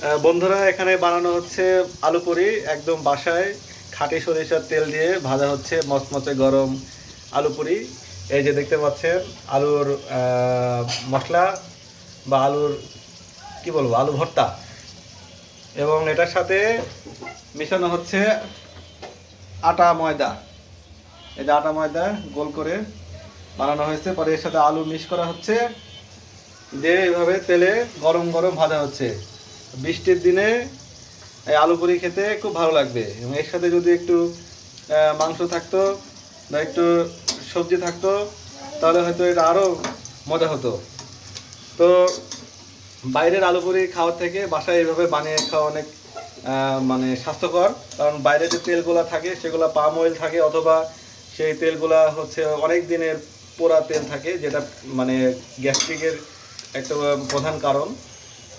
বন্ধুরা, এখানে বানানো হচ্ছে আলু পুরি একদম বাসায়। খাঁটি সরিষার তেল দিয়ে ভাজা হচ্ছে মচমচে গরম আলু পুরি। এই যে দেখতে পাচ্ছেন, আলুর মশলা বা আলুর, কি বলব, আলু ভর্তা। এবং এটার সাথে মেশানো হচ্ছে আটা ময়দা। এই যে আটা ময়দা গোল করে বানানো হয়েছে। পরে এর সাথে আলু মিক্স করা হচ্ছে। দিয়ে এইভাবে তেলে গরম গরম ভাজা হচ্ছে। বৃষ্টির দিনে এই আলু পুরি খেতে খুব ভালো লাগবে। এবং এর সাথে যদি একটু মাংস থাকতো বা একটু সবজি থাকতো, তাহলে হয়তো এটা আরও মজা হতো। তো বাইরের আলু পুরি খাওয়ার থেকে বাসায় এইভাবে বানিয়ে খাওয়া অনেক মানে স্বাস্থ্যকর। কারণ বাইরে যে তেলগুলো থাকে, সেগুলো পাম অয়েল থাকে, অথবা সেই তেলগুলা হচ্ছে অনেক দিনের পোড়া তেল থাকে, যেটা মানে গ্যাস্ট্রিকের একটা প্রধান কারণ।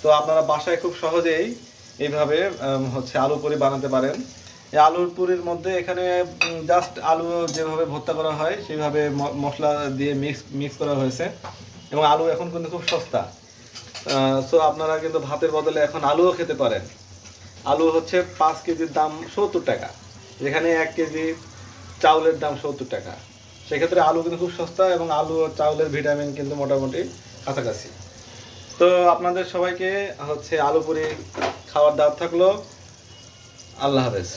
তো আপনারা বাসায় খুব সহজেই এইভাবে হচ্ছে আলু পুরি বানাতে পারেন। এই আলুর পুরির মধ্যে এখানে জাস্ট আলু যেভাবে ভর্তা করা হয়, সেইভাবে ম- মশলা দিয়ে মিক্স মিক্স করা হয়েছে। এবং আলু এখন কিন্তু খুব সস্তা। সো আপনারা কিন্তু ভাতের বদলে এখন আলুও খেতে পারেন। আলু হচ্ছে পাঁচ কেজির দাম সত্তর টাকা। যেখানে এক কেজি চাউলের দাম সত্তর টাকা। সেক্ষেত্রে আলু কিন্তু খুব সস্তা এবং আলু চাউলের ভিটামিন কিন্তু মোটামুটি কাছাকাছি। তো আপনাদের সবাইকে হচ্ছে আলু পুরি খাওয়ার দাওয়াত থাকল। আল্লাহ হাফেজ।